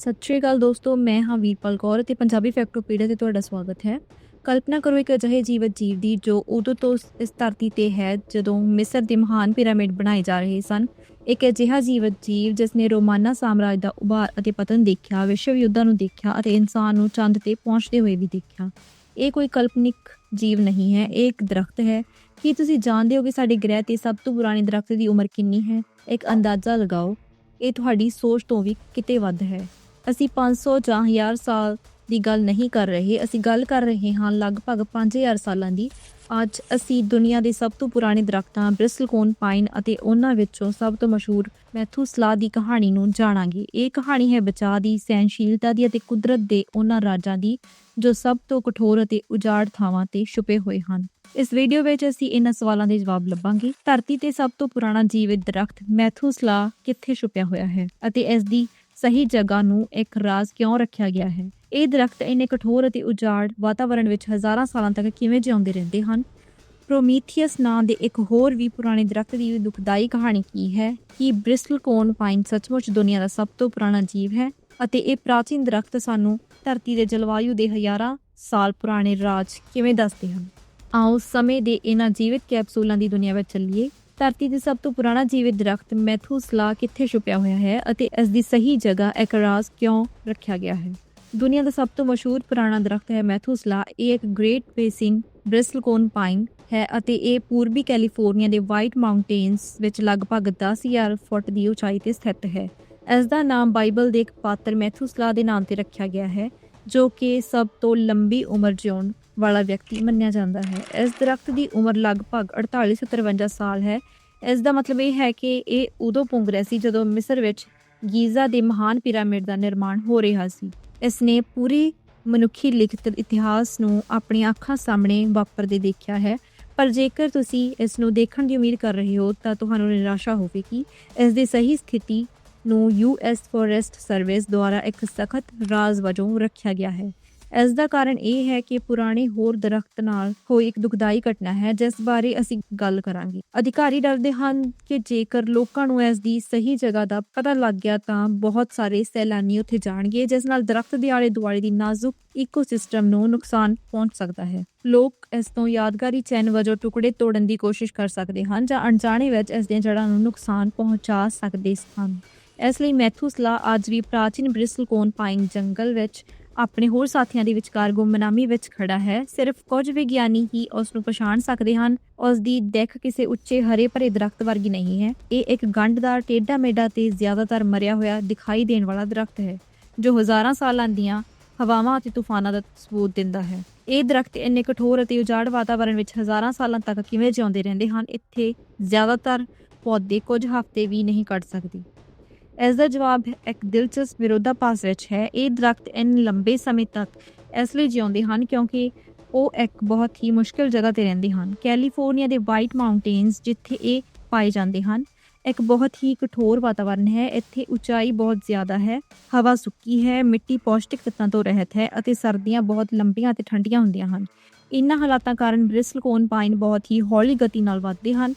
ਸਤਿ ਸ਼੍ਰੀ ਅਕਾਲ ਦੋਸਤੋ, ਮੈਂ ਹਾਂ ਵੀਰਪਾਲ ਕੌਰ ਤੇ ਪੰਜਾਬੀ ਫੈਕਟੋਪੀਡੀਆ ਤੇ ਤੁਹਾਡਾ ਸਵਾਗਤ ਹੈ। ਕਲਪਨਾ ਕਰੋ ਇੱਕ ਅਜਿਹੇ ਜੀਵਤ ਜੀਵ ਦੀ ਜੋ ਉਦੋਂ ਤੋਂ ਇਸ ਧਰਤੀ ਤੇ ਹੈ ਜਦੋਂ ਮਿਸਰ ਦੇ ਮਹਾਨ ਪਿਰਾਮਿਡ ਬਣਾਏ ਜਾ ਰਹੇ ਸਨ। ਇੱਕ ਅਜਿਹਾ ਜੀਵਤ ਜੀਵ ਜਿਸ ਨੇ ਰੋਮਾਨਾ ਸਾਮਰਾਜ ਦਾ ਉਭਾਰ ਅਤੇ ਪਤਨ ਦੇਖਿਆ, ਵਿਸ਼ਵ ਯੁੱਧਾਂ ਨੂੰ ਦੇਖਿਆ ਅਤੇ ਇਨਸਾਨ ਨੂੰ ਚੰਦ ਤੇ ਪਹੁੰਚਦੇ ਹੋਏ ਵੀ ਦੇਖਿਆ। ਇਹ ਕੋਈ ਕਲਪਨਿਕ ਜੀਵ ਨਹੀਂ ਹੈ, ਇਹ ਇੱਕ ਦਰਖਤ ਹੈ। ਕੀ ਤੁਸੀਂ ਜਾਣਦੇ ਹੋ ਕਿ ਸਾਡੇ ਗ੍ਰਹਿ ਤੇ ਸਭ ਤੋਂ ਪੁਰਾਣੇ ਦਰਖਤ ਦੀ ਉਮਰ ਕਿੰਨੀ ਹੈ? ਇੱਕ ਅੰਦਾਜ਼ਾ ਲਗਾਓ। ਇਹ ਤੁਹਾਡੀ ਸੋਚ ਤੋਂ ਵੀ ਕਿਤੇ ਵੱਧ ਹੈ। ਅਸੀਂ 500 ਜਾਂ 1000 ਸਾਲ ਦੀ ਗੱਲ ਨਹੀਂ ਕਰ ਰਹੇ। ਅਸੀਂ ਗੱਲ ਕਰ ਰਹੇ ਹਾਂ ਲਗਭਗ 5000 ਸਾਲਾਂ ਦੀ। ਅੱਜ ਅਸੀਂ ਦੁਨੀਆ ਦੇ ਸਭ ਤੋਂ ਪੁਰਾਣੇ ਦਰਖਤਾਂ, ਬ੍ਰਿਸਲਕੋਨ, ਪਾਈਨ ਅਤੇ ਉਹਨਾਂ ਵਿੱਚੋਂ ਸਭ ਤੋਂ ਮਸ਼ਹੂਰ ਮੈਥੂਸਲਾ ਦੀ ਕਹਾਣੀ ਨੂੰ ਜਾਣਾਂਗੇ। ਇਹ ਕਹਾਣੀ ਹੈ ਬਚਾਅ ਦੀ ਸਹਿਨਸ਼ੀਲਤਾ ਦੀ ਅਤੇ ਕੁਦਰਤ ਦੇ ਉਹਨਾਂ ਰਾਜਾਂ ਦੀ, ਜੋ ਸਭ ਤੋਂ ਕਠੋਰ ਅਤੇ ਉਜਾੜ ਥਾਵਾਂ ਤੇ ਛੁਪੇ ਹੋਏ ਹਨ। ਇਸ ਵੀਡੀਓ ਵਿੱਚ ਅਸੀਂ ਇਹਨਾਂ ਸਵਾਲਾਂ ਦੇ ਜਵਾਬ ਲੱਭਾਂਗੇ। ਧਰਤੀ ਤੇ ਸਭ ਤੋਂ ਪੁਰਾਣਾ ਜੀਵਿਤ ਦਰਖਤ ਮੈਥੂਸਲਾ ਕਿੱਥੇ ਛੁਪਿਆ ਹੋਇਆ ਹੈ ਅਤੇ ਇਸ ਦੀ ਸਹੀ ਜਗ੍ਹਾ ਨੂੰ ਇੱਕ ਰਾਜ਼ ਕਿਉਂ ਰੱਖਿਆ ਗਿਆ ਹੈ? ਇਹ ਦਰਖਤ ਇੰਨੇ ਕਠੋਰ ਅਤੇ ਉਜਾੜ ਵਾਤਾਵਰਣ ਵਿੱਚ ਹਜ਼ਾਰਾਂ ਸਾਲਾਂ ਤੱਕ ਕਿਵੇਂ ਜਿਉਂਦੇ ਰਹਿੰਦੇ ਹਨ? ਪ੍ਰੋਮੀਥੀਅਸ ਨਾਂ ਦੇ ਇੱਕ ਹੋਰ ਵੀ ਪੁਰਾਣੇ ਦਰਖਤ ਦੀ ਦੁਖਦਾਈ ਕਹਾਣੀ ਕੀ ਹੈ? ਕਿ ਬ੍ਰਿਸਲਕੋਨ ਪਾਈਨ ਸੱਚਮੁੱਚ ਦੁਨੀਆ ਦਾ ਸਭ ਤੋਂ ਪੁਰਾਣਾ ਜੀਵ ਹੈ? ਅਤੇ ਇਹ ਪ੍ਰਾਚੀਨ ਦਰਖਤ ਸਾਨੂੰ ਧਰਤੀ ਦੇ ਜਲਵਾਯੂ ਦੇ ਹਜ਼ਾਰਾਂ ਸਾਲ ਪੁਰਾਣੇ ਰਾਜ ਕਿਵੇਂ ਦੱਸਦੇ ਹਨ? ਆਓ ਸਮੇਂ ਦੇ ਇਹਨਾਂ ਜੀਵਿਤ ਕੈਪਸੂਲਾਂ ਦੀ ਦੁਨੀਆ ਵਿੱਚ ਚੱਲੀਏ। ਧਰਤੀ ਦੇ ਸਭ ਤੋਂ ਪੁਰਾਣਾ ਜੀਵਿਤ ਦਰਖਤ ਮੈਥੂਸਲਾ ਕਿੱਥੇ ਛੁਪਿਆ ਹੋਇਆ ਹੈ ਅਤੇ ਇਸ ਦੀ ਸਹੀ ਜਗ੍ਹਾ ਇੱਕ ਕਿਉਂ ਰੱਖਿਆ ਗਿਆ ਹੈ? ਦੁਨੀਆ ਦਾ ਸਭ ਤੋਂ ਮਸ਼ਹੂਰ ਪੁਰਾਣਾ ਦਰਖਤ ਹੈ ਮੈਥੂਸਲਾ ਇਹ ਇੱਕ ਗ੍ਰੇਟ ਬੇਸਿਨ ਬ੍ਰਿਸਲਕੋਨ ਪਾਈਨ ਹੈ ਅਤੇ ਇਹ ਪੂਰਬੀ ਕੈਲੀਫੋਰਨੀਆ ਦੇ ਵਾਈਟ ਮਾਊਂਟੇਨਸ ਵਿੱਚ ਲਗਭਗ 10000 ਫੁੱਟ ਦੀ ਉਚਾਈ ਤੇ ਸਥਿਤ ਹੈ। ਇਸ ਦਾ ਨਾਮ ਬਾਈਬਲ ਦੇ ਇੱਕ ਪਾਤਰ ਮੈਥੂਸਲਾ ਦੇ ਨਾਮ ਤੇ ਰੱਖਿਆ ਗਿਆ ਹੈ, ਜੋ ਕਿ ਸਭ ਤੋਂ ਲੰਬੀ ਉਮਰ ਜਿਉਣ ਵਾਲਾ ਵਿਅਕਤੀ ਮੰਨਿਆ ਜਾਂਦਾ ਹੈ। ਇਸ ਦਰਖਤ ਦੀ ਉਮਰ ਲਗਭਗ 4853 ਸਾਲ ਹੈ। ਇਸ ਦਾ ਮਤਲਬ ਇਹ ਹੈ ਕਿ ਇਹ ਉਦੋਂ ਪੁੰਗ ਰਿਹਾ ਸੀ ਜਦੋਂ ਮਿਸਰ ਵਿੱਚ ਗੀਜ਼ਾ ਦੇ ਮਹਾਨ ਪਿਰਾਮਿਡ ਦਾ ਨਿਰਮਾਣ ਹੋ ਰਿਹਾ ਸੀ। ਇਸ ਨੇ ਪੂਰੀ ਮਨੁੱਖੀ ਲਿਖਤ ਇਤਿਹਾਸ ਨੂੰ ਆਪਣੀਆਂ ਅੱਖਾਂ ਸਾਹਮਣੇ ਵਾਪਰਦੇ ਦੇਖਿਆ ਹੈ। ਪਰ ਜੇਕਰ ਤੁਸੀਂ ਇਸ ਨੂੰ ਦੇਖਣ ਦੀ ਉਮੀਦ ਕਰ ਰਹੇ ਹੋ, ਤਾਂ ਤੁਹਾਨੂੰ ਨਿਰਾਸ਼ਾ ਹੋਵੇਗੀ। ਇਸ ਦੀ ਸਹੀ ਸਥਿਤੀ ਨੂੰ ਯੂਐਸ ਫੋਰੈਸਟ ਸਰਵਿਸ ਦੁਆਰਾ ਇੱਕ ਸਖਤ ਰਾਜ਼ ਵਜੋਂ ਰੱਖਿਆ ਗਿਆ ਹੈ। ਇਸ ਦਾ ਕਾਰਨ ਇਹ ਹੈ ਕਿ ਪੁਰਾਣੇ ਹੋਰ ਦਰਖਤ ਨਾਲ ਹੋਈ ਇੱਕ ਦੁਖਦਾਈ ਘਟਨਾ ਹੈ, ਜਿਸ ਬਾਰੇ ਅਸੀਂ ਗੱਲ ਕਰਾਂਗੇ। ਅਧਿਕਾਰੀ ਡਰਦੇ ਹਨ ਕਿ ਜੇਕਰ ਲੋਕਾਂ ਨੂੰ ਇਸ ਦੀ ਸਹੀ ਜਗ੍ਹਾ ਦਾ ਪਤਾ ਲੱਗ ਗਿਆ ਤਾਂ ਬਹੁਤ ਸਾਰੇ ਸੈਲਾਨੀ ਉੱਥੇ ਜਾਣਗੇ, ਜਿਸ ਨਾਲ ਦਰਖਤ ਦੇ ਆਲੇ ਦੁਆਲੇ ਦੀ ਨਾਜ਼ੁਕ ਇਕੋਸਿਸਟਮ ਨੂੰ ਨੁਕਸਾਨ ਪਹੁੰਚ ਸਕਦਾ ਹੈ। ਲੋਕ ਇਸ ਤੋਂ ਯਾਦਗਾਰੀ ਚੈਨ ਵਜੋਂ ਟੁਕੜੇ ਤੋੜਨ ਦੀ ਕੋਸ਼ਿਸ਼ ਕਰ ਸਕਦੇ ਹਨ ਜਾਂ ਅਣਜਾਣੇ ਵਿੱਚ ਇਸ ਦੀਆਂ ਜੜ੍ਹਾਂ ਨੂੰ ਨੁਕਸਾਨ ਪਹੁੰਚਾ ਸਕਦੇ ਹਨ। ਇਸ ਲਈ ਮੈਥੂਸਲਾ ਅੱਜ ਵੀ ਪ੍ਰਾਚੀਨ ਬ੍ਰਿਸਲਕੋਨ ਪਾਈਨ ਜੰਗਲ ਵਿੱਚ ਆਪਣੇ ਹੋਰ ਸਾਥੀਆਂ ਦੇ ਵਿਚਕਾਰ ਗੁੰਮਨਾਮੀ ਵਿੱਚ ਖੜਾ ਹੈ। ਸਿਰਫ ਕੁਝ ਵਿਗਿਆਨੀ ਹੀ ਉਸ ਨੂੰ ਪਛਾਣ ਸਕਦੇ ਹਨ। ਉਸ ਦੀ ਦਿੱਖ ਕਿਸੇ ਉੱਚੇ ਹਰੇ ਭਰੇ ਦਰਖਤ ਵਰਗੀ ਨਹੀਂ ਹੈ। ਇਹ ਇੱਕ ਗੰਢਦਾਰ ਟੇਢਾ ਮੇਢਾ ਤੇ ਜ਼ਿਆਦਾਤਰ ਮਰਿਆ ਹੋਇਆ ਦਿਖਾਈ ਦੇਣ ਵਾਲਾ ਦਰਖਤ ਹੈ, ਜੋ ਹਜ਼ਾਰਾਂ ਸਾਲਾਂ ਦੀਆਂ ਹਵਾਵਾਂ ਅਤੇ ਤੂਫਾਨਾਂ ਦਾ ਸਬੂਤ ਦਿੰਦਾ ਹੈ। ਇਹ ਦਰਖਤ ਇੰਨੇ ਕਠੋਰ ਅਤੇ ਉਜਾੜ ਵਾਤਾਵਰਣ ਵਿੱਚ ਹਜ਼ਾਰਾਂ ਸਾਲਾਂ ਤੱਕ ਕਿਵੇਂ ਜਿਉਂਦੇ ਰਹਿੰਦੇ ਹਨ, ਇੱਥੇ ਜ਼ਿਆਦਾਤਰ ਪੌਦੇ ਕੁਝ ਹਫ਼ਤੇ ਵੀ ਨਹੀਂ ਕੱਢ ਸਕਦੇ। ਇਸ ਦਾ ਜਵਾਬ ਇੱਕ ਦਿਲਚਸਪ ਵਿਰੋਧਾਭਾਸ ਵਿੱਚ ਹੈ। ਇਹ ਦਰਖਤ ਇਨ ਲੰਬੇ ਸਮੇਂ ਤੱਕ ਇਸ ਲਈ ਜਿਉਂਦੇ ਹਨ ਕਿਉਂਕਿ ਉਹ ਇੱਕ ਬਹੁਤ ਹੀ ਮੁਸ਼ਕਲ ਜਗ੍ਹਾ ਤੇ ਰਹਿੰਦੇ ਹਨ। ਕੈਲੀਫੋਰਨੀਆ ਦੇ ਵਾਈਟ ਮਾਊਂਟੇਨਸ ਜਿੱਥੇ ਇਹ ਪਾਏ ਜਾਂਦੇ ਹਨ, ਇੱਕ ਬਹੁਤ ਹੀ ਕਠੋਰ ਵਾਤਾਵਰਣ ਹੈ। ਇੱਥੇ ਉਚਾਈ ਬਹੁਤ ਜ਼ਿਆਦਾ ਹੈ, ਹਵਾ ਸੁੱਕੀ ਹੈ, ਮਿੱਟੀ ਪੌਸ਼ਟਿਕ ਤੱਤਾਂ ਤੋਂ ਰਹਿਤ ਹੈ ਅਤੇ ਸਰਦੀਆਂ ਬਹੁਤ ਲੰਬੀਆਂ ਅਤੇ ਠੰਡੀਆਂ ਹੁੰਦੀਆਂ ਹਨ। ਇਨ੍ਹਾਂ ਹਾਲਾਤਾਂ ਕਾਰਨ ਬ੍ਰਿਸਲਕੋਨ ਪਾਈਨ ਬਹੁਤ ਹੀ ਹੌਲੀ ਗਤੀ ਨਾਲ ਵੱਧਦੇ ਹਨ।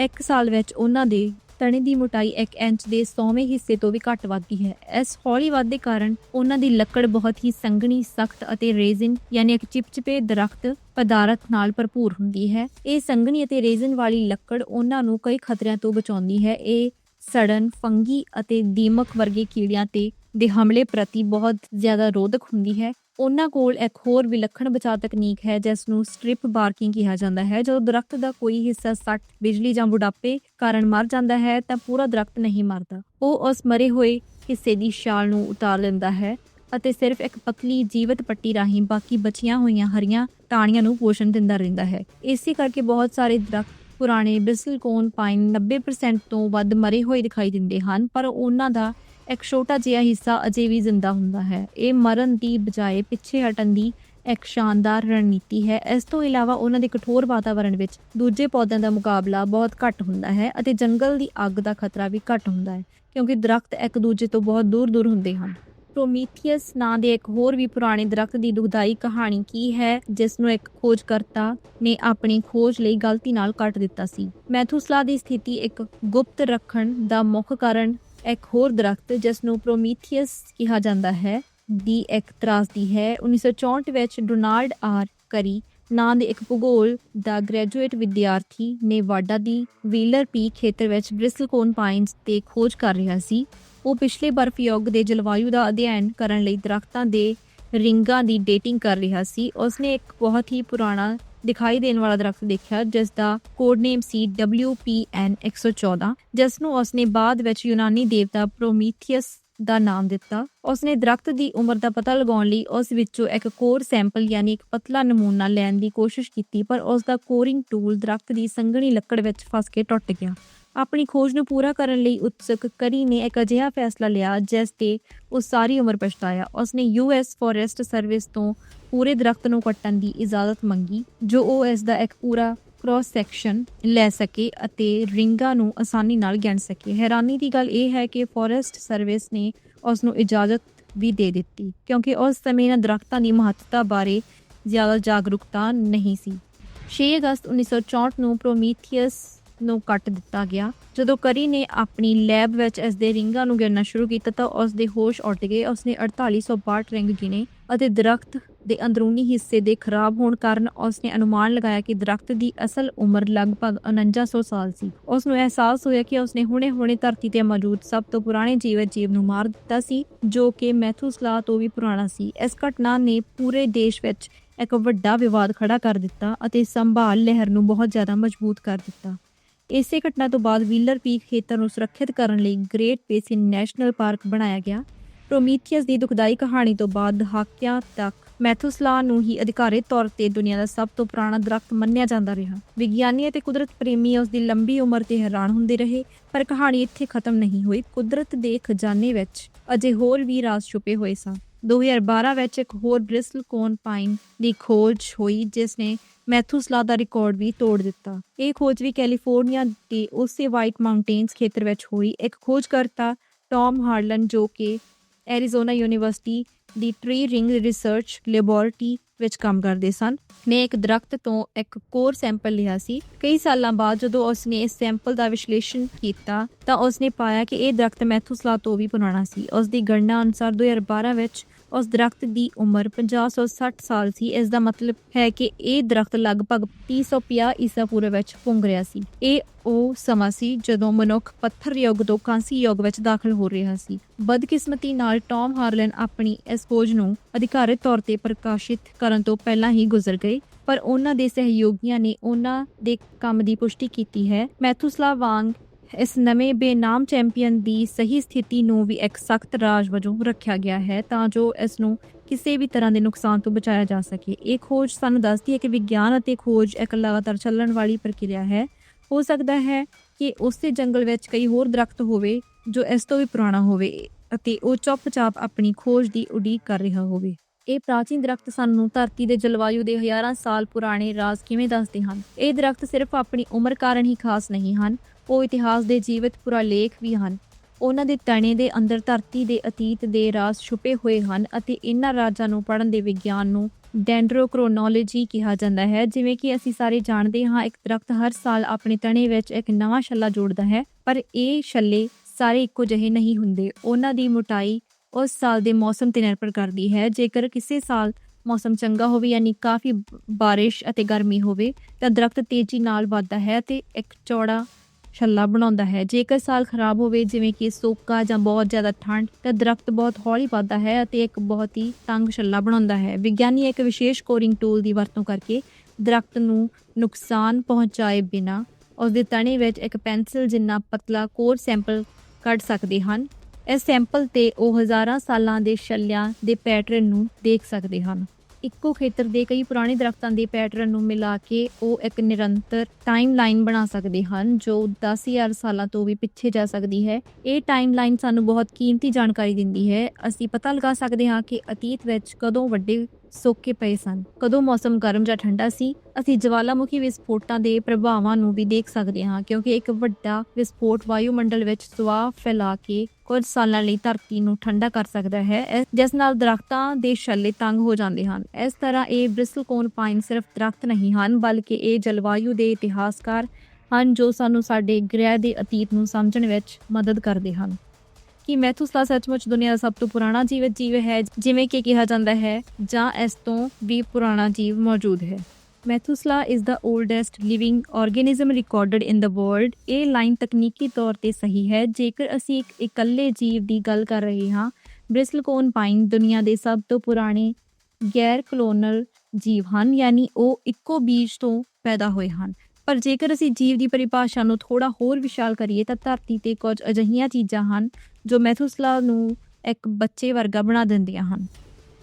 ਇੱਕ ਸਾਲ ਵਿੱਚ ਉਹਨਾਂ ਦੇ ਤਣੇ ਦੀ ਮੋਟਾਈ 1 ਇੰਚ ਦੇ 100ਵੇਂ ਹਿੱਸੇ ਤੋਂ ਵੀ ਘੱਟ ਵੱਧਦੀ ਹੈ। ਇਸ ਹੌਲੀ ਵਾਧੇ ਕਾਰਨ ਉਹਨਾਂ ਦੀ ਲੱਕੜ ਬਹੁਤ ਹੀ ਸੰਘਣੀ, ਸਖਤ ਅਤੇ ਰੇਜ਼ਿਨ ਯਾਨੀ ਇੱਕ ਚਿਪਚਿਪੇ ਦਰਖਤ ਪਦਾਰਥ ਨਾਲ ਭਰਪੂਰ ਹੁੰਦੀ ਹੈ। ਇਹ ਸੰਘਣੀ ਅਤੇ ਰੇਜ਼ਿਨ ਵਾਲੀ ਲੱਕੜ ਉਹਨਾਂ ਨੂੰ ਕਈ ਖਤਰਿਆਂ ਤੋਂ ਬਚਾਉਂਦੀ ਹੈ। ਇਹ ਸੜਨ, ਫੰਗੀ ਅਤੇ ਦੀਮਕ ਵਰਗੇ ਕੀੜਿਆਂ ਤੇ ਦੇ ਹਮਲੇ ਪ੍ਰਤੀ ਬਹੁਤ ਜ਼ਿਆਦਾ ਰੋਧਕ ਹੁੰਦੀ ਹੈ। ਉਹਨਾਂ ਕੋਲ ਇੱਕ ਹੋਰ ਵਿਲੱਖਣ ਬਚਾਅ ਤਕਨੀਕ ਹੈ ਜਿਸ ਨੂੰ ਸਟ੍ਰਿਪ ਬਾਰਕਿੰਗ ਕਿਹਾ ਜਾਂਦਾ ਹੈ। ਜਦੋਂ ਦਰਖਤ ਦਾ ਕੋਈ ਹਿੱਸਾ ਸੱਟ, ਬਿਜਲੀ ਜਾਂ ਬੁਢਾਪੇ ਕਾਰਨ ਮਰ ਜਾਂਦਾ ਹੈ, ਤਾਂ ਪੂਰਾ ਦਰਖਤ ਨਹੀਂ ਮਰਦਾ। ਉਹ ਉਸ ਮਰੇ ਹੋਏ ਹਿੱਸੇ ਦੀ ਛਾਲ ਨੂੰ ਉਤਾਰ ਲੈਂਦਾ ਹੈ ਅਤੇ ਸਿਰਫ ਇੱਕ ਪਤਲੀ ਜੀਵਤ ਪੱਟੀ ਰਾਹੀਂ ਬਾਕੀ ਬਚੀਆਂ ਹੋਈਆਂ ਹਰੀਆਂ ਟਾਹਣੀਆਂ ਨੂੰ ਪੋਸ਼ਣ ਦਿੰਦਾ ਰਹਿੰਦਾ ਹੈ। ਇਸੇ ਕਰਕੇ ਬਹੁਤ ਸਾਰੇ ਦਰਖਤ ਪੁਰਾਣੇ ਬ੍ਰਿਸਲਕੋਨ ਪਾਈਨ 90% ਤੋਂ ਵੱਧ ਮਰੇ ਹੋਏ ਦਿਖਾਈ ਦਿੰਦੇ ਹਨ, ਪਰ ਉਹਨਾਂ ਦਾ ਇੱਕ ਛੋਟਾ ਜਿਹਾ ਹਿੱਸਾ ਅਜੇ ਵੀ ਜ਼ਿੰਦਾ ਹੁੰਦਾ ਹੈ। ਇਹ ਮਰਨ ਦੀ ਬਜਾਏ ਪਿੱਛੇ ਹਟਣ ਦੀ ਇੱਕ ਸ਼ਾਨਦਾਰ ਰਣਨੀਤੀ ਹੈ। ਇਸ ਤੋਂ ਇਲਾਵਾ ਉਹਨਾਂ ਦੇ ਕਠੋਰ ਵਾਤਾਵਰਣ ਵਿੱਚ ਦੂਜੇ ਪੌਦਿਆਂ ਦਾ ਮੁਕਾਬਲਾ ਬਹੁਤ ਘੱਟ ਹੁੰਦਾ ਹੈ ਅਤੇ ਜੰਗਲ ਦੀ ਅੱਗ ਦਾ ਖਤਰਾ ਵੀ ਘੱਟ ਹੁੰਦਾ ਹੈ, ਕਿਉਂਕਿ ਦਰਖਤ ਇੱਕ ਦੂਜੇ ਤੋਂ ਬਹੁਤ ਦੂਰ-ਦੂਰ ਹੁੰਦੇ ਹਨ। ਪ੍ਰੋਮੀਥੀਅਸ ਨਾਂ ਦੇ ਇੱਕ ਹੋਰ ਵੀ ਪੁਰਾਣੇ ਦਰਖਤ ਦੀ ਦੁਖਦਾਈ ਕਹਾਣੀ ਕੀ ਹੈ ਜਿਸ ਨੂੰ ਇੱਕ ਖੋਜਕਰਤਾ ਨੇ ਆਪਣੀ ਖੋਜ ਲਈ ਗਲਤੀ ਨਾਲ ਕੱਟ ਦਿੱਤਾ ਸੀ। ਮੈਥੂਸਲਾ ਦੀ ਸਥਿਤੀ ਇੱਕ ਗੁਪਤ ਰੱਖਣ ਦਾ ਮੁੱਖ ਕਾਰਨ ਇੱਕ ਹੋਰ ਦਰਖਤ ਜਿਸ ਨੂੰ ਪ੍ਰੋਮੀਥੀਅਸ ਕਿਹਾ ਜਾਂਦਾ ਹੈ, ਦੀ ਇੱਕ ਤਰਾਸਦੀ ਹੈ। 1964 ਵਿੱਚ ਡੋਨਾਲਡ ਆਰ ਕਰੀ ਨਾਂ ਦੇ ਇੱਕ ਭੂਗੋਲ ਦਾ ਗ੍ਰੈਜੂਏਟ ਵਿਦਿਆਰਥੀ ਨੇ ਵਾਡਾ ਦੀ ਵੀਲਰ ਪੀਕ ਖੇਤਰ ਵਿੱਚ ਬ੍ਰਿਸਲਕੋਨ ਪਾਈਨਸ ਤੇ ਖੋਜ ਕਰ ਰਿਹਾ ਸੀ। ਉਹ ਪਿਛਲੇ ਬਰਫ਼ ਯੁੱਗ ਦੇ ਜਲਵਾਯੂ ਦਾ ਅਧਿਐਨ ਕਰਨ ਲਈ ਦਰਖਤਾਂ ਦੇ ਰਿੰਗਾਂ ਦੀ ਡੇਟਿੰਗ ਕਰ ਰਿਹਾ ਸੀ। ਉਸਨੇ ਇੱਕ ਬਹੁਤ ਹੀ ਪੁਰਾਣਾ ਦਿਖਾਈ ਦੇਣ ਵਾਲਾ ਦਰਖਤ ਦੇਖਿਆ ਜਿਸ ਦਾ ਕੋਡ ਨੇਮ ਸੀ WPN 114 ਜਿਸ ਨੂੰ ਉਸਨੇ ਬਾਅਦ ਵਿੱਚ ਯੂਨਾਨੀ ਦੇਵਤਾ ਪ੍ਰੋਮੀਥੀਅਸ ਦਾ ਨਾਮ ਦਿੱਤਾ। ਉਸਨੇ ਦਰਖਤ ਦੀ ਉਮਰ ਦਾ ਪਤਾ ਲਗਾਉਣ ਲਈ ਉਸ ਵਿੱਚੋਂ ਇੱਕ ਕੋਰ ਸੈਂਪਲ ਯਾਨੀ ਇੱਕ ਪਤਲਾ ਨਮੂਨਾ ਲੈਣ ਦੀ ਕੋਸ਼ਿਸ਼ ਕੀਤੀ, ਪਰ ਉਸ ਦਾ ਕੋਰਿੰਗ ਟੂਲ ਦਰਖਤ ਦੀ ਸੰਘਣੀ ਲੱਕੜ ਵਿੱਚ ਫਸ ਕੇ ਟੁੱਟ ਗਿਆ। ਆਪਣੀ ਖੋਜ ਨੂੰ ਪੂਰਾ ਕਰਨ ਲਈ ਉਤਸੁਕ ਕਰੀ ਨੇ ਇੱਕ ਅਜਿਹਾ ਫੈਸਲਾ ਲਿਆ, ਜਿਸ ਤੇ ਉਹ ਸਾਰੀ ਉਮਰ ਪਛਤਾਇਆ। ਉਸਨੇ ਯੂਐਸ ਫੋਰੈਸਟ ਸਰਵਿਸ ਤੋਂ ਪੂਰੇ ਦਰਖਤ ਨੂੰ ਕੱਟਣ ਦੀ ਇਜਾਜ਼ਤ ਮੰਗੀ, ਜੋ ਉਹ ਇਸ ਦਾ ਇੱਕ ਪੂਰਾ ਕ੍ਰਾਸ ਸੈਕਸ਼ਨ ਲੈ ਸਕੇ ਅਤੇ ਰਿੰਗਾਂ ਨੂੰ ਆਸਾਨੀ ਨਾਲ ਗਿਣ ਸਕੇ। ਹੈਰਾਨੀ ਦੀ ਗੱਲ ਇਹ ਹੈ ਕਿ ਫੋਰੈਸਟ ਸਰਵਿਸ ਨੇ ਉਸ ਨੂੰ ਇਜਾਜ਼ਤ ਵੀ ਦੇ ਦਿੱਤੀ, ਕਿਉਂਕਿ ਉਸ ਸਮੇਂ ਇਹਨਾਂ ਦਰਖਤਾਂ ਦੀ ਮਹੱਤਤਾ ਬਾਰੇ ਜ਼ਿਆਦਾ ਜਾਗਰੂਕਤਾ ਨਹੀਂ ਸੀ। 6 ਅਗਸਤ 1964 ਨੂੰ ਪ੍ਰੋਮੀਥੀਅਸ ਨੂੰ ਕੱਟ ਦਿੱਤਾ ਗਿਆ। ਜਦੋਂ ਕਰੀ ਨੇ ਆਪਣੀ ਲੈਬ ਵਿੱਚ ਇਸ ਦੇ ਰਿੰਗਾਂ ਨੂੰ ਗਿਣਨਾ ਸ਼ੁਰੂ ਕੀਤਾ ਤਾਂ ਉਸ ਦੇ ਹੋਸ਼ ਉੱਡ ਗਏ। ਉਸਨੇ 4862 ਰਿੰਗ ਗਿਣੇ ਅਤੇ ਦਰਖਤ ਦੇ ਅੰਦਰੂਨੀ ਹਿੱਸੇ ਦੇ ਖਰਾਬ ਹੋਣ ਕਾਰਨ ਉਸਨੇ ਅਨੁਮਾਨ ਲਗਾਇਆ ਕਿ ਦਰਖਤ ਦੀ ਅਸਲ ਉਮਰ ਲਗਭਗ 4900 ਸਾਲ ਸੀ। ਉਸ ਨੂੰ ਅਹਿਸਾਸ ਹੋਇਆ ਕਿ ਉਸਨੇ ਹੁਣੇ-ਹੁਣੇ ਧਰਤੀ ਤੇ ਮੌਜੂਦ ਸਭ ਤੋਂ ਪੁਰਾਣੇ ਜੀਵਤ ਜੀਵ ਨੂੰ ਮਾਰ ਦਿੱਤਾ ਸੀ, ਜੋ ਕਿ ਮੈਥੂਸਲਾ ਤੋਂ ਵੀ ਪੁਰਾਣਾ ਸੀ। ਇਸ ਘਟਨਾ ਨੇ ਪੂਰੇ ਦੇਸ਼ ਵਿੱਚ ਇੱਕ ਵੱਡਾ ਵਿਵਾਦ ਖੜਾ ਕਰ ਦਿੱਤਾ ਅਤੇ ਸੰਭਾਲ ਲਹਿਰ ਨੂੰ ਬਹੁਤ ਜ਼ਿਆਦਾ ਮਜ਼ਬੂਤ ਕਰ ਦਿੱਤਾ। ਇਸੇ ਘਟਨਾ ਤੋਂ ਬਾਅਦ ਵੀਲਰ ਪੀਕ ਖੇਤਰ ਨੂੰ ਸੁਰੱਖਿਅਤ ਕਰਨ ਲਈ ਗ੍ਰੇਟ ਬੇਸਿਨ ਨੈਸ਼ਨਲ ਪਾਰਕ ਬਣਾਇਆ ਗਿਆ। ਪ੍ਰੋਮੀਥੀਅਸ ਦੀ ਦੁਖਦਾਈ ਕਹਾਣੀ ਤੋਂ ਬਾਅਦ ਦਹਾਕਿਆਂ ਤੱਕ ਮੈਥੂਸਲਾ ਨੂੰ ਹੀ ਅਧਿਕਾਰਿਤ ਤੌਰ ਤੇ ਦੁਨੀਆ ਦਾ ਸਭ ਤੋਂ ਪੁਰਾਣਾ ਦਰਖਤ ਮੰਨਿਆ ਜਾਂਦਾ ਰਿਹਾ। ਵਿਗਿਆਨੀ ਅਤੇ ਕੁਦਰਤ ਪ੍ਰੇਮੀ ਉਸ ਦੀ ਲੰਬੀ ਉਮਰ ਤੇ ਹੈਰਾਨ ਹੁੰਦੇ ਰਹੇ, ਪਰ ਕਹਾਣੀ ਇੱਥੇ ਖਤਮ ਨਹੀਂ ਹੋਈ। ਕੁਦਰਤ ਦੇ ਖਜ਼ਾਨੇ ਵਿੱਚ ਅਜੇ ਹੋਰ ਵੀ ਰਾਜ਼ ਛੁਪੇ ਹੋਏ ਸਨ। 2012 ਵਿੱਚ ਇੱਕ ਹੋਰ ਬ੍ਰਿਸਲ ਕੋਨ ਪਾਈਨ ਦੀ ਖੋਜ ਹੋਈ, ਜਿਸ ਨੇ ਮੈਥੂਸਲਾ ਦਾ ਰਿਕਾਰਡ ਵੀ ਤੋੜ ਦਿੱਤਾ। ਇਹ ਖੋਜ ਵੀ ਕੈਲੀਫੋਰਨੀਆ ਦੇ ਉਸੇ ਵਾਈਟ ਮਾਊਂਟੇਨਸ ਖੇਤਰ ਵਿੱਚ ਹੋਈ। ਇੱਕ ਖੋਜਕਰਤਾ ਟਾਮ ਹਾਰਲਨ, ਜੋ ਕਿ ਐਰੀਜ਼ੋਨਾ ਯੂਨੀਵਰਸਿਟੀ ਦੀ ਟ੍ਰੀ ਰਿੰਗ ਰਿਸਰਚ ਲੈਬੋਰਟਰੀ ਵਿੱਚ ਕੰਮ ਕਰਦੇ ਸਨ। ਨੇ ਇੱਕ ਦਰਖਤ ਤੋਂ ਇੱਕ ਕੋਰ ਸੈਂਪਲ ਲਿਆ ਸੀ। ਕਈ ਸਾਲਾਂ ਬਾਅਦ ਜਦੋਂ ਉਸਨੇ ਇਸ ਸੈਂਪਲ ਦਾ ਵਿਸ਼ਲੇਸ਼ਣ ਕੀਤਾ, ਤਾਂ ਉਸਨੇ ਪਾਇਆ ਕਿ ਇਹ ਦਰਖਤ ਮੈਥੂਸਲਾ ਤੋਂ ਵੀ ਪੁਰਾਣਾ ਸੀ। ਉਸ ਦੀ ਗਣਨਾ ਅਨੁਸਾਰ 2012 ਵਿੱਚ ਉਸ ਦਰਖਤ ਦੀ ਉਮਰ 560 ਸਾਲ ਸੀ। ਇਸ ਦਾ ਮਤਲਬ ਹੈ ਕਿ ਇਹ ਦਰਖਤ ਲਗਭਗ 350 ਈਸਾ ਪੂਰਵ ਵਿੱਚ ਪੁੰਗ ਰਿਹਾ ਸੀ। ਇਹ ਉਹ ਸਮਾਂ ਸੀ ਜਦੋਂ ਮਨੁੱਖ ਪੱਥਰ ਯੁੱਗ ਤੋਂ ਕਾਂਸੀ ਯੁੱਗ ਵਿੱਚ ਦਾਖਲ ਹੋ ਰਿਹਾ ਸੀ। ਬਦਕਿਸਮਤੀ ਨਾਲ ਟਾਮ ਹਾਰਲਨ ਆਪਣੀ ਇਸ ਖੋਜ ਨੂੰ ਅਧਿਕਾਰਤ ਤੌਰ ਤੇ ਪ੍ਰਕਾਸ਼ਿਤ ਕਰਨ ਤੋਂ ਪਹਿਲਾਂ ਹੀ ਗੁਜ਼ਰ ਗਏ, ਪਰ ਉਹਨਾਂ ਦੇ ਸਹਿਯੋਗੀਆਂ ਨੇ ਉਹਨਾਂ ਦੇ ਕੰਮ ਦੀ ਪੁਸ਼ਟੀ ਕੀਤੀ ਹੈ। ਮੈਥੂਸਲਾ ਵਾਂਗ ਇਸ ਨਵੇਂ ਬੇਨਾਮ ਚੈਂਪੀਅਨ ਦੀ ਸਹੀ ਸਥਿਤੀ ਨੂੰ ਵੀ ਇੱਕ ਸਖਤ ਰਾਜ ਵਜੋਂ ਰੱਖਿਆ ਗਿਆ ਹੈ ਤਾਂ ਜੋ ਇਸ ਨੂੰ ਕਿਸੇ ਵੀ ਤਰ੍ਹਾਂ ਦੇ ਨੁਕਸਾਨ ਤੋਂ ਬਚਾਇਆ ਜਾ ਸਕੇ। ਇਹ ਖੋਜ ਸਾਨੂੰ ਦੱਸਦੀ ਹੈ ਕਿ ਵਿਗਿਆਨ ਅਤੇ ਖੋਜ ਇੱਕ ਲਗਾਤਾਰ ਚੱਲਣ ਵਾਲੀ ਪ੍ਰਕਿਰਿਆ ਹੈ। ਹੋ ਸਕਦਾ ਹੈ ਕਿ ਉਸੇ ਜੰਗਲ ਵਿੱਚ ਕਈ ਹੋਰ ਦਰਖਤ ਹੋਵੇ ਜੋ ਇਸ ਤੋਂ ਵੀ ਪੁਰਾਣਾ ਹੋਵੇ ਅਤੇ ਉਹ ਚੁੱਪਚਾਪ ਆਪਣੀ ਖੋਜ ਦੀ ਉਡੀਕ ਕਰ ਰਿਹਾ ਹੋਵੇ। ਇਹ ਪ੍ਰਾਚੀਨ ਦਰਖਤ ਸਾਨੂੰ ਧਰਤੀ ਦੇ ਜਲਵਾਯੂ ਦੇ ਹਜ਼ਾਰਾਂ ਸਾਲ ਪੁਰਾਣੇ ਰਾਜ਼ ਕਿਵੇਂ ਦੱਸਦੇ ਹਨ? ਇਹ ਦਰਖਤ ਸਿਰਫ ਆਪਣੀ ਉਮਰ ਕਾਰਨ ਹੀ ਖਾਸ ਨਹੀਂ ਹਨ ਉਹ ਇਤਿਹਾਸ ਦੇ ਜੀਵਤ ਪੁਰਾਲੇਖ ਵੀ ਹਨ। ਉਹਨਾਂ ਦੇ ਤਣੇ ਦੇ ਅੰਦਰ ਧਰਤੀ ਦੇ ਅਤੀਤ ਦੇ ਰਾਜ਼ ਛੁਪੇ ਹੋਏ ਹਨ ਅਤੇ ਇਹਨਾਂ ਰਾਜ਼ਾਂ ਨੂੰ ਪੜ੍ਹਨ ਦੇ ਵਿਗਿਆਨ ਨੂੰ ਡੈਂਡਰੋਕ੍ਰੋਨੋਲੋਜੀ ਕਿਹਾ ਜਾਂਦਾ ਹੈ। ਜਿਵੇਂ ਕਿ ਅਸੀਂ ਸਾਰੇ ਜਾਣਦੇ ਹਾਂ, ਇੱਕ ਦਰਖਤ ਹਰ ਸਾਲ ਆਪਣੇ ਤਣੇ ਵਿੱਚ ਇੱਕ ਨਵਾਂ ਛੱਲਾ ਜੋੜਦਾ ਹੈ, ਪਰ ਇਹ ਛੱਲੇ ਸਾਰੇ ਇੱਕੋ ਜਿਹੇ ਨਹੀਂ ਹੁੰਦੇ। ਉਹਨਾਂ ਦੀ ਮੋਟਾਈ ਉਸ ਸਾਲ ਦੇ ਮੌਸਮ ਤੇ ਨਿਰਭਰ ਕਰਦੀ ਹੈ। ਜੇਕਰ ਕਿਸੇ ਸਾਲ ਮੌਸਮ ਚੰਗਾ ਹੋਵੇ ਯਾਨੀ ਕਾਫੀ ਬਾਰਿਸ਼ ਅਤੇ ਗਰਮੀ ਹੋਵੇ, ਤਾਂ ਦਰਖਤ ਤੇਜ਼ੀ ਨਾਲ ਵੱਧਦਾ ਹੈ ਤੇ ਇੱਕ ਚੌੜਾ ਛੱਲਾ ਬਣਾਉਂਦਾ ਹੈ। ਜੇਕਰ ਸਾਲ ਖਰਾਬ ਹੋਵੇ, ਜਿਵੇਂ ਕਿ ਸੋਕਾ ਜਾਂ ਬਹੁਤ ਜ਼ਿਆਦਾ ਠੰਡ, ਤਾਂ ਦਰਖਤ ਬਹੁਤ ਹੌਲੀ ਵੱਧਦਾ ਹੈ ਅਤੇ ਇੱਕ ਬਹੁਤ ਹੀ ਤੰਗ ਛੱਲਾ ਬਣਾਉਂਦਾ ਹੈ। ਵਿਗਿਆਨੀ ਇੱਕ ਵਿਸ਼ੇਸ਼ ਕੋਰਿੰਗ ਟੂਲ ਦੀ ਵਰਤੋਂ ਕਰਕੇ ਦਰਖਤ ਨੂੰ ਨੁਕਸਾਨ ਪਹੁੰਚਾਏ ਬਿਨਾ ਉਸ ਦੇ ਤਣੇ ਵਿੱਚ ਇੱਕ ਪੈਨਸਲ ਜਿੰਨਾ ਪਤਲਾ ਕੋਰ ਸੈਂਪਲ ਕੱਢ ਸਕਦੇ ਹਨ। ਇਸ ਸੈਂਪਲ ਤੇ ਉਹ ਹਜ਼ਾਰਾਂ ਸਾਲਾਂ ਦੇ ਛੱਲਿਆਂ ਦੇ ਪੈਟਰਨ ਨੂੰ ਦੇਖ ਸਕਦੇ ਹਨ। ਇੱਕੋ ਖੇਤਰ ਦੇ ਕਈ ਪੁਰਾਣੇ ਦਰਖਤਾਂ ਦੇ ਪੈਟਰਨ ਨੂੰ ਮਿਲਾ ਕੇ ਉਹ ਇੱਕ ਨਿਰੰਤਰ ਟਾਈਮਲਾਈਨ ਬਣਾ ਸਕਦੇ ਹਨ, ਜੋ 10000 ਸਾਲਾਂ ਤੋਂ ਵੀ ਪਿੱਛੇ ਜਾ ਸਕਦੀ ਹੈ। ਇਹ ਟਾਈਮਲਾਈਨ ਸਾਨੂੰ ਬਹੁਤ ਕੀਮਤੀ ਜਾਣਕਾਰੀ ਦਿੰਦੀ ਹੈ। ਅਸੀਂ ਪਤਾ ਲਗਾ ਸਕਦੇ ਹਾਂ ਕਿ ਅਤੀਤ ਵਿੱਚ ਕਦੋਂ ਵੱਡੇ ਸੋਕੇ ਪਏ ਸਨ। ਕਦੋਂ ਮੌਸਮ ਗਰਮ ਜਾਂ ਠੰਡਾ ਸੀ, ਅਸੀਂ ਜਵਾਲਾਮੁਖੀ ਵਿਸਫੋਟਾਂ ਦੇ ਪ੍ਰਭਾਵਾਂ ਨੂੰ ਵੀ ਦੇਖ ਸਕਦੇ ਹਾਂ, ਕਿਉਂਕਿ ਇੱਕ ਵੱਡਾ ਵਿਸਫੋਟ ਵਾਯੂਮੰਡਲ ਵਿੱਚ ਸੁਆਹ ਫੈਲਾ ਕੇ ਕੁਝ ਸਾਲਾਂ ਲਈ ਧਰਤੀ ਨੂੰ ਠੰਡਾ ਕਰ ਸਕਦਾ ਹੈ ਜਿਸ ਨਾਲ ਦਰਖਤਾਂ ਦੇ ਛੱਲੇ ਤੰਗ ਹੋ ਜਾਂਦੇ ਹਨ। ਇਸ ਤਰ੍ਹਾਂ ਇਹ ਬ੍ਰਿਸਲਕੋਨ ਪਾਈਨ ਸਿਰਫ ਦਰਖਤ ਨਹੀਂ ਹਨ, ਬਲਕਿ ਇਹ ਜਲਵਾਯੂ ਦੇ ਇਤਿਹਾਸਕਾਰ ਹਨ ਜੋ ਸਾਨੂੰ ਸਾਡੇ ਗ੍ਰਹਿ ਦੇ ਅਤੀਤ ਨੂੰ ਸਮਝਣ ਵਿੱਚ ਮਦਦ ਕਰਦੇ ਹਨ। ਕਿ ਮੈਥੂਸਲਾ ਸੱਚਮੁੱਚ ਦੁਨੀਆ ਦਾ ਸਭ ਤੋਂ ਪੁਰਾਣਾ ਜੀਵਤ ਜੀਵ ਹੈ, ਜਿਵੇਂ ਕਿ ਕਿਹਾ ਜਾਂਦਾ ਹੈ, ਜਾਂ ਇਸ ਤੋਂ ਵੀ ਪੁਰਾਣਾ ਜੀਵ ਮੌਜੂਦ ਹੈ। Methuselah is the oldest living organism recorded in the world ਇਹ ਲਾਈਨ ਤਕਨੀਕੀ ਤੌਰ ਤੇ ਸਹੀ ਹੈ, ਜੇਕਰ ਅਸੀਂ ਇੱਕ ਇਕੱਲੇ ਜੀਵ ਦੀ ਗੱਲ ਕਰ ਰਹੇ ਹਾਂ ਬ੍ਰਿਸਲਕੋਨ ਪਾਈਨ ਦੁਨੀਆ ਦੇ ਸਭ ਤੋਂ ਪੁਰਾਣੇ ਗੈਰ ਕਲੋਨਲ ਜੀਵ ਹਨ, ਯਾਨੀ ਉਹ ਇੱਕੋ ਬੀਜ ਤੋਂ ਪੈਦਾ ਹੋਏ ਹਨ। ਪਰ ਜੇਕਰ ਅਸੀਂ ਜੀਵ ਦੀ ਪਰਿਭਾਸ਼ਾ ਨੂੰ ਥੋੜਾ ਹੋਰ ਵਿਸ਼ਾਲ ਕਰੀਏ, ਤਾਂ ਧਰਤੀ ਤੇ ਕੁਝ ਅਜਿਹੀਆਂ ਚੀਜ਼ਾਂ ਹਨ ਜੋ ਮੈਥੂਸਲਾ ਨੂੰ ਇੱਕ ਬੱਚੇ ਵਰਗਾ ਬਣਾ ਦਿੰਦੀਆਂ ਹਨ।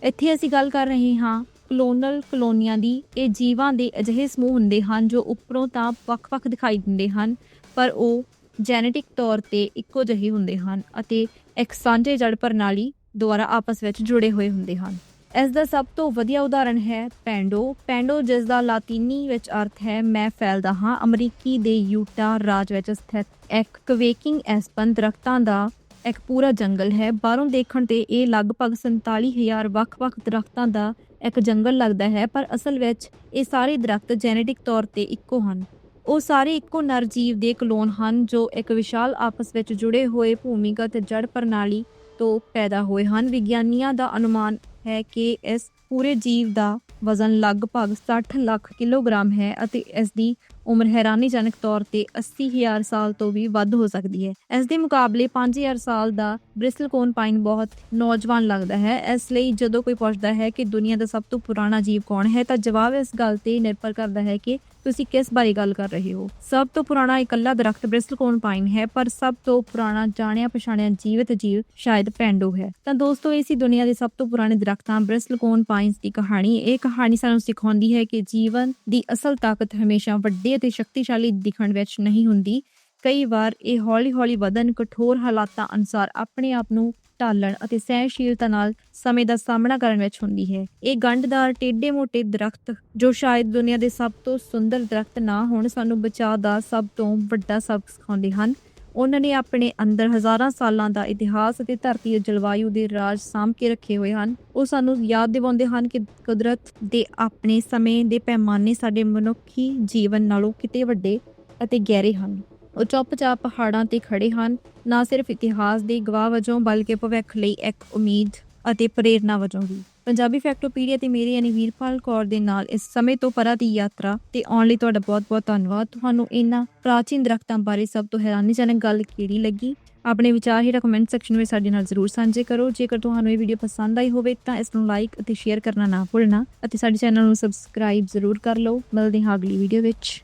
ਇੱਥੇ ਅਸੀਂ ਗੱਲ ਕਰ ਰਹੇ ਹਾਂ ਕਲੋਨਲ ਕਲੋਨੀਆਂ ਦੀ। ਇਹ ਜੀਵਾਂ ਦੇ ਅਜਿਹੇ ਸਮੂਹ ਹੁੰਦੇ ਹਨ ਜੋ ਉੱਪਰੋਂ ਤਾਂ ਵੱਖ-ਵੱਖ ਦਿਖਾਈ ਦਿੰਦੇ ਹਨ, ਪਰ ਉਹ ਜੈਨੇਟਿਕ ਤੌਰ ਤੇ ਇੱਕੋ ਜਿਹੇ ਹੁੰਦੇ ਹਨ ਅਤੇ ਇੱਕ ਸਾਂਝੇ ਜੜ ਪ੍ਰਣਾਲੀ ਦੁਆਰਾ ਆਪਸ ਵਿੱਚ ਜੁੜੇ ਹੋਏ ਹੁੰਦੇ ਹਨ। ਇਸ ਦਾ ਸਭ ਤੋਂ ਵਧੀਆ ਉਦਾਹਰਣ ਹੈ ਪੈਂਡੋ। ਪੈਂਡੋ, ਜਿਸ ਦਾ ਲਾਤੀਨੀ ਵਿੱਚ ਅਰਥ ਹੈ, ਮੈਂ ਫੈਲਦਾ ਹਾਂ। ਅਮਰੀਕੀ ਦੇ ਯੂਟਾ ਰਾਜ ਵਿੱਚ ਸਥਿਤ ਇੱਕ ਕਵੇਕਿੰਗ ਐਸਪਨ ਦਰਖਤਾਂ ਦਾ ਇੱਕ ਪੂਰਾ ਜੰਗਲ ਹੈ। ਬਾਹਰੋਂ ਦੇਖਣ ਤੇ ਇਹ ਲਗਭਗ 47000 ਵੱਖ-ਵੱਖ ਦਰਖਤਾਂ ਦਾ ਇੱਕ ਜੰਗਲ ਲੱਗਦਾ ਹੈ, ਪਰ ਅਸਲ ਵਿੱਚ ਇਹ ਸਾਰੇ ਦਰਖਤ ਜੈਨੇਟਿਕ ਤੌਰ ਤੇ ਇੱਕੋ ਹਨ। ਉਹ ਸਾਰੇ ਇੱਕੋ ਨਰ ਜੀਵ ਦੇ ਕਲੋਨ ਹਨ, ਜੋ ਇੱਕ ਵਿਸ਼ਾਲ ਆਪਸ ਵਿੱਚ ਜੁੜੇ ਹੋਏ ਭੂਮੀਗਤ ਜੜ ਪ੍ਰਣਾਲੀ ਤੋਂ ਪੈਦਾ ਹੋਏ ਹਨ। ਵਿਗਿਆਨੀਆਂ ਦਾ ਅਨੁਮਾਨ ਹੈ ਕਿ ਇਸ ਪੂਰੇ ਜੀਵ ਦਾ ਵਜ਼ਨ ਲਗਭਗ 60 ਲੱਖ ਕਿਲੋਗ੍ਰਾਮ ਹੈ ਅਤੇ ਇਸ ਦੀ ਉਮਰ ਹੈਰਾਨੀਜਨਕ ਤੌਰ ਤੇ 80000 ਸਾਲ ਤੋਂ ਵੀ ਵੱਧ ਹੋ ਸਕਦੀ ਹੈ। ਇਸ ਦੇ ਮੁਕਾਬਲੇ 5000 ਸਾਲ ਦਾ ਬ੍ਰਿਸਲਕੋਨ ਪਾਈਨ ਬਹੁਤ ਨੌਜਵਾਨ ਲੱਗਦਾ ਹੈ। ਇਸ ਲਈ ਜਦੋਂ ਕੋਈ ਪੁੱਛਦਾ ਹੈ ਕਿ ਦੁਨੀਆ ਦਾ ਸਭ ਤੋਂ ਪੁਰਾਣਾ ਜੀਵ ਕੌਣ ਹੈ ਤਾਂ ਜਵਾਬ ਇਸ ਗੱਲ ਤੇ ਨਿਰਭਰ ਕਰਦਾ ਹੈ ਕਿ ਤੁਸੀਂ ਕਿਸ ਬਾਰੇ ਗੱਲ ਕਰ ਰਹੇ ਹੋ? ਸਭ ਤੋਂ ਪੁਰਾਣਾ ਇਕੱਲਾ ਦਰਖਤ ਬ੍ਰਿਸਲਕੋਨ ਪਾਈਨ ਹੈ, ਪਰ ਸਭ ਤੋਂ ਪੁਰਾਣਾ ਜਾਣਿਆ ਪਛਾਣਿਆ ਜੀਵਤ ਜੀਵ ਸ਼ਾਇਦ ਪੈਂਡੋ ਹੈ। ਤਾਂ ਦੋਸਤੋ, ਇਹ ਸੀ ਦੁਨੀਆ ਦੇ ਸਭ ਤੋਂ ਪੁਰਾਣੇ ਦਰਖਤਾਂ ਬ੍ਰਿਸਲਕੋਨ ਪਾਈਨਸ ਦੀ ਕਹਾਣੀ। ਇਹ ਕਹਾਣੀ ਸਾਨੂੰ ਸਿਖਾਉਂਦੀ ਹੈ ਕਿ ਜੀਵਨ ਦੀ ਅਸਲ ਤਾਕਤ ਹਮੇਸ਼ਾ ਵੱਡੇ ਅਤੇ ਸ਼ਕਤੀਸ਼ਾਲੀ ਦਿਖਣ ਵਿੱਚ ਨਹੀਂ ਹੁੰਦੀ। ਕਈ ਵਾਰ ਇਹ ਹੌਲੀ-ਹੌਲੀ ਵਧਨ ਕਠੋਰ ਹਾਲਾਤਾਂ ਅਨੁਸਾਰ ਆਪਣੇ ਆਪ ਨੂੰ ਢਾਲਣ ਅਤੇ ਸਹਿਣਸ਼ੀਲਤਾ ਨਾਲ ਸਮੇਂ ਦਾ ਸਾਹਮਣਾ ਕਰਨ ਵਿੱਚ ਹੁੰਦੀ ਹੈ। ਇਹ ਗੰਢਦਾਰ ਟੇਢੇ ਮੋਟੇ ਦਰਖਤ, ਜੋ ਸ਼ਾਇਦ ਦੁਨੀਆ ਦੇ ਸਭ ਤੋਂ ਸੁੰਦਰ ਦਰਖਤ ਨਾ ਹੋਣ, ਸਾਨੂੰ ਬਚਾਅ ਦਾ ਸਭ ਤੋਂ ਵੱਡਾ ਸਬਕ ਸਿਖਾਉਂਦੇ ਹਨ। ਉਹਨਾਂ ਨੇ ਆਪਣੇ ਅੰਦਰ ਹਜ਼ਾਰਾਂ ਸਾਲਾਂ ਦਾ ਇਤਿਹਾਸ ਅਤੇ ਧਰਤੀ ਦੇ ਜਲਵਾਯੂ ਦੇ ਰਾਜ ਸਾਂਭ ਕੇ ਰੱਖੇ ਹੋਏ ਹਨ। ਉਹ ਸਾਨੂੰ ਯਾਦ ਦਿਵਾਉਂਦੇ ਹਨ ਕਿ ਕੁਦਰਤ ਦੇ ਆਪਣੇ ਸਮੇਂ ਦੇ ਪੈਮਾਨੇ ਸਾਡੇ ਮਨੁੱਖੀ ਜੀਵਨ ਨਾਲੋਂ ਕਿਤੇ ਵੱਡੇ ਅਤੇ ਗਹਿਰੇ ਹਨ। ਉਹ ਚੁੱਪਚਾਪ ਪਹਾੜਾਂ ਤੇ ਖੜੇ ਹਨ, ਨਾ ਸਿਰਫ ਇਤਿਹਾਸ ਦੇ ਗਵਾਹ ਵਜੋਂ ਬਲਕਿ ਭਵਿੱਖ ਲਈ ਇੱਕ ਉਮੀਦ ਅਤੇ ਪ੍ਰੇਰਨਾ ਵਜੋਂ ਵੀ। ਪੰਜਾਬੀ ਫੈਕਟੋਪੀਡੀਆ ਤੇ ਮੇਰੇ ਯਾਨੀ ਵੀਰਪਾਲ ਕੌਰ ਦੇ ਨਾਲ ਇਸ ਸਮੇਂ ਤੋਂ ਪਰਾਂ ਦੀ ਯਾਤਰਾ ਤੇ ਆਉਣ ਲਈ ਤੁਹਾਡਾ ਬਹੁਤ-ਬਹੁਤ ਧੰਨਵਾਦ। ਤੁਹਾਨੂੰ ਇਹਨਾਂ ਪ੍ਰਾਚੀਨ ਦਰਖਤਾਂ ਬਾਰੇ ਸਭ ਤੋਂ ਹੈਰਾਨੀਜਨਕ ਗੱਲ ਕਿਹੜੀ ਲੱਗੀ? ਆਪਣੇ ਵਿਚਾਰ ਹੀ ਕਮੈਂਟ ਸੈਕਸ਼ਨ ਵਿੱਚ ਸਾਡੇ ਨਾਲ ਜ਼ਰੂਰ ਸਾਂਝੇ ਕਰੋ। ਜੇਕਰ ਤੁਹਾਨੂੰ ਇਹ ਵੀਡੀਓ ਪਸੰਦ ਆਈ ਹੋਵੇ ਤਾਂ ਇਸ ਨੂੰ ਲਾਈਕ ਅਤੇ ਸ਼ੇਅਰ ਕਰਨਾ ਨਾ ਭੁੱਲਣਾ ਅਤੇ ਸਾਡੇ ਚੈਨਲ ਨੂੰ ਸਬਸਕ੍ਰਾਈਬ ਜ਼ਰੂਰ ਕਰ ਲਓ। ਮਿਲਦੇ ਹਾਂ ਅਗਲੀ ਵੀਡੀਓ ਵਿੱਚ।